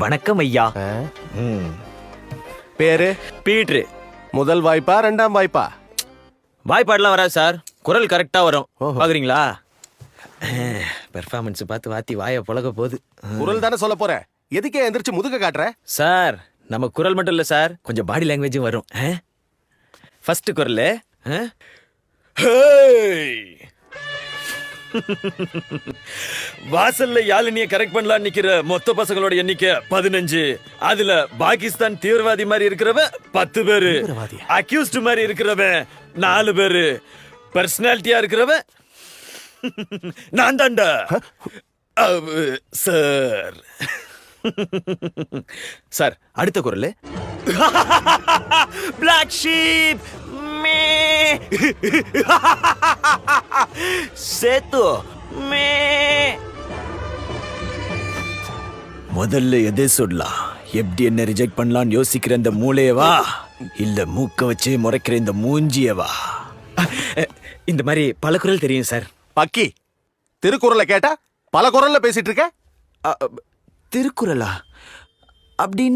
வணக்கம் ஐயா. பேரு பீட்ரு. முதல் வாய்ப்பா ரெண்டாம் வாய்ப்பா? வாய்ப்பாடுலாம் வராது சார். குரல் கரெக்டா வரும். ஓஹோ. பாக்குறீங்களா? பெர்ஃபார்மன்ஸ் பார்த்து வாத்தி வாயை புழக போகுது. குரல் தானே சொல்ல போற? எதுக்கே எந்திரிச்சு முதுக காட்டுற? சார் நம்ம குரல் மட்டும் இல்ல சார். கொஞ்சம் பாடி லாங்குவேஜும் வரும். ஃபர்ஸ்ட் குரல். வாசல்ல யாழினிய கரெக்ட் பண்ணலாம் நிக்கிற மொத்த பசங்களோட எண்ணிக்கை பதினஞ்சு. அதுல பாகிஸ்தான் தீவிரவாதி மாதிரி இருக்கிறவன் பத்து பேரு. அக்யூஸ்ட் மாதிரி இருக்கிறவன் நாலு பேரு. பர்சனாலிட்டியா இருக்கிறவன் நான் தாண்டா சார். சார் அடுத்த குரல். பிளாக் ஷீப் மே. சேத்து மே முதல்ல எதை சொல்லலாம்? எப்படி என்ன ரிஜெக்ட் பண்ணலாம்னு யோசிக்கிற இந்த மூளையவா இல்ல மூக்க வச்சு முறைக்கிற இந்த மூஞ்சியவா இந்த மாதிரி பல குரல் தெரியும் சார். பக்கி திருக்குறளை கேட்டா பல குரல்ல பேசிட்டு இருக்க? திருக்குறளா? அப்படின்னு